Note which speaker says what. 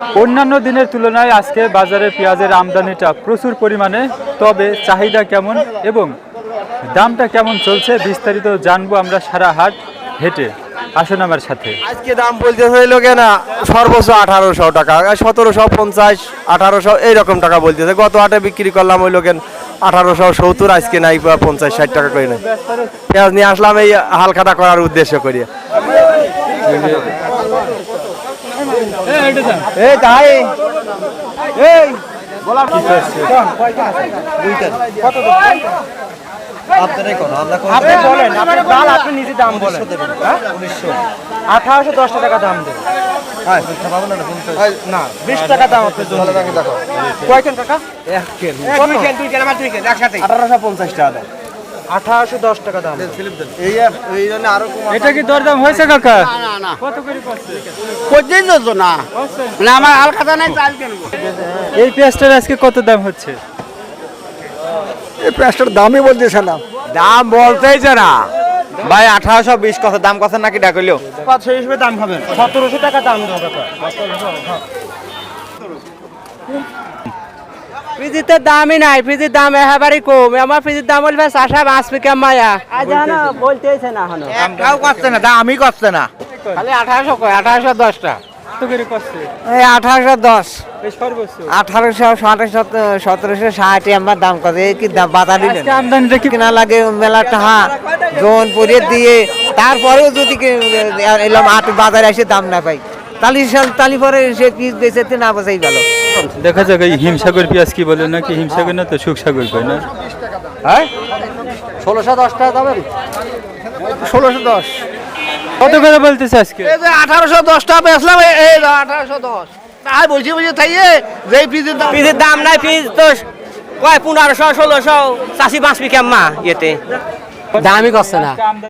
Speaker 1: অন্যান্য দিনের তুলনায় আজকে বাজারে পেঁয়াজের আমদানিটা প্রচুর পরিমাণে, তবে চাহিদা কেমন এবং দামটা কেমন চলছে বিস্তারিত জানব আমরা সারা হাট হেঁটে। আসুন আমার সাথে।
Speaker 2: আজকে দাম বলতে হইল কেনা সর্বোচ্চ আঠারোশো টাকা সতেরোশো, পঞ্চাশ, আঠারোশো, এইরকম টাকা বলতেছে। গত হাটে বিক্রি করলাম হইল কেন আঠারোশো সত্তর, আজকে নাই পঞ্চাশ, ষাট টাকা করে নাই। পেঁয়াজ নিয়ে আসলাম এই হালখাটা করার উদ্দেশ্য করি এই তাই? এই
Speaker 3: বলেন আপনি ডাল আপনি নিজে দাম বলেন। আঠারোশো দশ টাকা দাম দেবেন না বিশ টাকা দাম আপনি কয়কেন টাকা
Speaker 2: আঠারোশো পঞ্চাশ টাকা দেয়
Speaker 3: আঠারোশো দশ টাকা দাম।
Speaker 2: এই এই জন্য আরও
Speaker 1: এটা কি দরদাম হয়েছে কাকা?
Speaker 4: পর্যন্ত তো না। না আমার হালখাতা নাই চাল কিনবো।
Speaker 1: এই পেঁয়াজটার আজকে কত দাম হচ্ছে?
Speaker 2: এই পেঁয়াজটার দামই বলতেছে না। দাম বলতেইছে না। ভাই আঠারোশো বিশ কত? দাম কত নাকি ডাকলিও?
Speaker 3: কত হিসেবে দাম হবে। সতেরোশো টাকা দাম দেবো
Speaker 5: ফ্রিজের দামই নাই ফ্রিজের দাম একেবারেই কম। আমার ফ্রিজের দাম বলবে চাষা পাঁচ পিকা মায়া। আজ না না এখনও।
Speaker 4: একটাও করছে না দামই করছে না।
Speaker 5: খালি আঠারোশো কয় আঠারোশো দশটা।
Speaker 1: কত করে করছে?
Speaker 5: এই আঠারোশো দশ। আঠারোশো সতেরোশো ষাট আমার দাম কি
Speaker 1: আমদানিটা
Speaker 5: কিনা লাগে মেলা টাকা জোন পরিয়ে দিয়ে তারপরেও যদি এলাম আট বাজারে এসে দাম না পাই। তালি তালি পরে সে পিস বেচেতে না বসাই গেল।
Speaker 1: দেখা যাক এই হিমসাগর পেঁয়াজ কি বলে নাকি? হিমসাগর না তো সুখসাগর কয় না?
Speaker 5: ষোলোশো দশ টাকা দেবেন ষোলোশো দশ।
Speaker 1: কত করে বলতেছে আজকে?
Speaker 4: এই যে আঠারোশো দশ টাকা বেচলাম এই- আঠারোশো দশ। তাই বলছি বলছি তাই যেই ফ্রিজের দাম
Speaker 5: পিসের দাম নাই পিস তো কয় পনেরোশো ষোলোশো চাষি পাঁচ পিকা মা ইয়েতে? দামই করছে না।